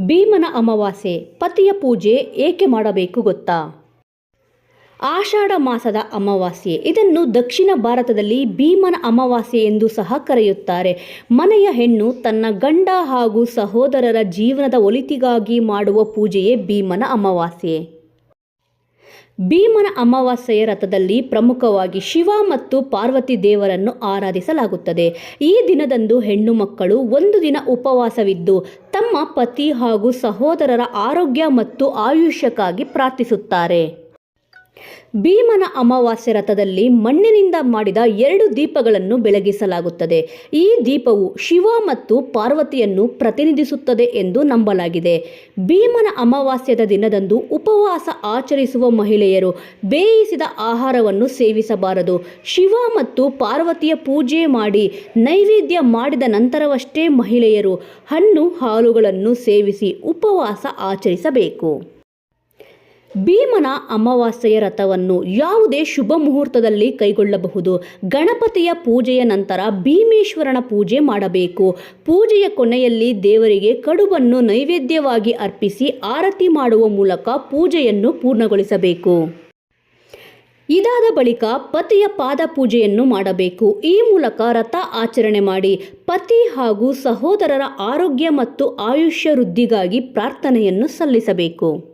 ಭೀಮನ ಅಮಾವಾಸ್ಯೆ, ಪತಿಯ ಪೂಜೆ ಏಕೆ ಮಾಡಬೇಕು ಗೊತ್ತಾ? ಆಷಾಢ ಮಾಸದ ಅಮಾವಾಸ್ಯೆ, ಇದನ್ನು ದಕ್ಷಿಣ ಭಾರತದಲ್ಲಿ ಭೀಮನ ಅಮಾವಾಸ್ಯೆ ಎಂದು ಸಹ ಕರೆಯುತ್ತಾರೆ. ಮನೆಯ ಹೆಣ್ಣು ತನ್ನ ಗಂಡ ಹಾಗೂ ಸಹೋದರರ ಜೀವನದ ಒಳಿತಿಗಾಗಿ ಮಾಡುವ ಪೂಜೆಯೇ ಭೀಮನ ಅಮಾವಾಸ್ಯೆ. ಭೀಮನ ಅಮಾವಾಸ್ಯೆಯ ರಥದಲ್ಲಿ ಪ್ರಮುಖವಾಗಿ ಶಿವ ಮತ್ತು ಪಾರ್ವತಿ ದೇವರನ್ನು ಆರಾಧಿಸಲಾಗುತ್ತದೆ. ಈ ದಿನದಂದು ಹೆಣ್ಣು ಮಕ್ಕಳು ಒಂದು ದಿನ ಉಪವಾಸವಿದ್ದು ತಮ್ಮ ಪತಿ ಹಾಗೂ ಸಹೋದರರ ಆರೋಗ್ಯ ಮತ್ತು ಆಯುಷ್ಯಕ್ಕಾಗಿ ಪ್ರಾರ್ಥಿಸುತ್ತಾರೆ. ಭೀಮನ ಅಮಾವಾಸ್ಯೆ ರಥದಲ್ಲಿ ಮಣ್ಣಿನಿಂದ ಮಾಡಿದ ಎರಡು ದೀಪಗಳನ್ನು ಬೆಳಗಿಸಲಾಗುತ್ತದೆ. ಈ ದೀಪವು ಶಿವ ಮತ್ತು ಪಾರ್ವತಿಯನ್ನು ಪ್ರತಿನಿಧಿಸುತ್ತದೆ ಎಂದು ನಂಬಲಾಗಿದೆ. ಭೀಮನ ಅಮಾವಾಸ್ಯದ ದಿನದಂದು ಉಪವಾಸ ಆಚರಿಸುವ ಮಹಿಳೆಯರು ಬೇಯಿಸಿದ ಆಹಾರವನ್ನು ಸೇವಿಸಬಾರದು. ಶಿವ ಮತ್ತು ಪಾರ್ವತಿಯ ಪೂಜೆ ಮಾಡಿ ನೈವೇದ್ಯ ಮಾಡಿದ ನಂತರವಷ್ಟೇ ಮಹಿಳೆಯರು ಹಣ್ಣು ಹಾಲುಗಳನ್ನು ಸೇವಿಸಿ ಉಪವಾಸ ಆಚರಿಸಬೇಕು. ಭೀಮನ ಅಮಾವಾಸ್ಯೆಯ ರಥವನ್ನು ಯಾವುದೇ ಶುಭ ಮುಹೂರ್ತದಲ್ಲಿ ಕೈಗೊಳ್ಳಬಹುದು. ಗಣಪತಿಯ ಪೂಜೆಯ ನಂತರ ಭೀಮೇಶ್ವರನ ಪೂಜೆ ಮಾಡಬೇಕು. ಪೂಜೆಯ ಕೊನೆಯಲ್ಲಿ ದೇವರಿಗೆ ಕಡುಬನ್ನು ನೈವೇದ್ಯವಾಗಿ ಅರ್ಪಿಸಿ ಆರತಿ ಮಾಡುವ ಮೂಲಕ ಪೂಜೆಯನ್ನು ಪೂರ್ಣಗೊಳಿಸಬೇಕು. ಇದಾದ ಬಳಿಕ ಪತಿಯ ಪಾದ ಪೂಜೆಯನ್ನು ಮಾಡಬೇಕು. ಈ ಮೂಲಕ ರಥ ಆಚರಣೆ ಮಾಡಿ ಪತಿ ಹಾಗೂ ಸಹೋದರರ ಆರೋಗ್ಯ ಮತ್ತು ಆಯುಷ್ಯ ವೃದ್ಧಿಗಾಗಿ ಪ್ರಾರ್ಥನೆಯನ್ನು ಸಲ್ಲಿಸಬೇಕು.